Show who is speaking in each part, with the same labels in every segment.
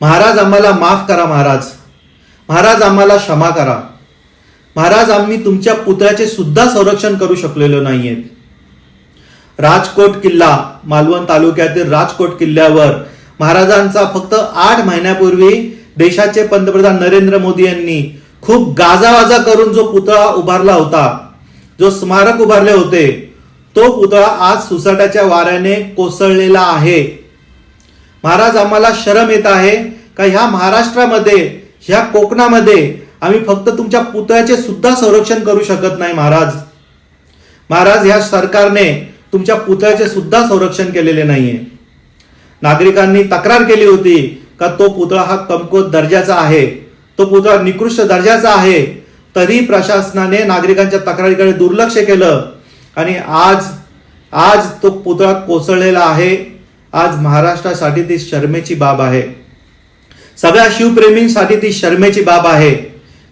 Speaker 1: महाराज आम्हाला माफ करा महाराज. महाराज आम्हाला क्षमा करा. महाराज आम्ही तुमच्या पुतळ्याचे सुद्धा संरक्षण करू शकलेलो नाही आहेत राजकोट किल्ला मालवण तालुक्यातील राजकोट किल्ल्यावर महाराजांचा फक्त आठ महिन्यापूर्वी देशाचे पंतप्रधान नरेंद्र मोदी यांनी खूप गाजावाजा करून जो पुतळा उभारला होता जो स्मारक उभारले होते तो पुतळा आज सुसाट्याच्या वाऱ्याने कोसळलेला आहे. महाराज आम्हाला शरम येत आहे का ह्या महाराष्ट्रामध्ये ह्या कोकणामध्ये आम्ही फक्त तुमच्या पुतळ्याचे सुद्धा संरक्षण करू शकत नाही महाराज. महाराज ह्या सरकारने तुमच्या पुतळ्याचे सुद्धा संरक्षण केलेले नाहीये. नागरिकांनी तक्रार केली होती का तो पुतळा हा कमकुवत दर्जाचा आहे तो पुतळा निकृष्ट दर्जाचा आहे तरी प्रशासनाने नागरिकांच्या तक्रारीकडे दुर्लक्ष केलं आणि आज आज तो पुतळा कोसळलेला आहे. आज महाराष्ट्रासाठी ती शर्मेची बाब आहे. सगळ्या शिवप्रेमींसाठी ती शर्मेची बाब आहे.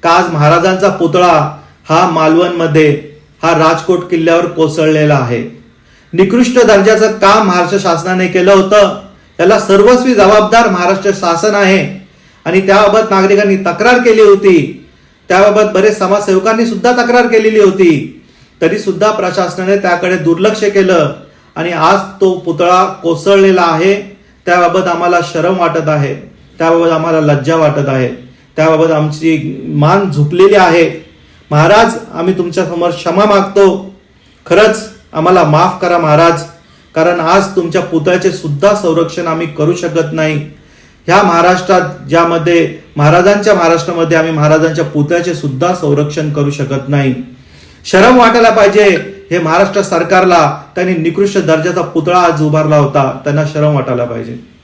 Speaker 1: का आज महाराजांचा पुतळा हा मालवणमध्ये हा राजकोट किल्ल्यावर कोसळलेला आहे. निकृष्ट दर्जाचं काम महाराष्ट्र शासनाने केलं होतं. त्याला सर्वस्वी जबाबदार महाराष्ट्र शासन आहे. आणि त्याबाबत नागरिकांनी तक्रार केली होती. त्याबाबत बरेच समाजसेवकांनी सुद्धा तक्रार केलेली होती. तरी सुद्धा प्रशासनाने त्याकडे दुर्लक्ष केलं. आणि आज तो पुतळा कोसळलेला आहे त्याबाबत आम्हाला शरम वाटत आहे त्याबाबत आम्हाला लज्जा वाटत आहे त्याबाबत आमची मान झुकलेली आहे. महाराज आम्ही तुमच्यासमोर क्षमा मागतो. खरंच आम्हाला माफ करा महाराज कारण आज तुमच्या पुतळ्याचे सुद्धा संरक्षण आम्ही करू शकत नाही. ह्या महाराष्ट्रात ज्यामध्ये महाराजांच्या महाराष्ट्रामध्ये आम्ही महाराजांच्या पुतळ्याचे सुद्धा संरक्षण करू शकत नाही. शरम वाटायला पाहिजे. हे महाराष्ट्र सरकारला त्यांनी निकृष्ट दर्जाचा पुतळा आज उभारला होता. त्यांना शरम वाटायला पाहिजे.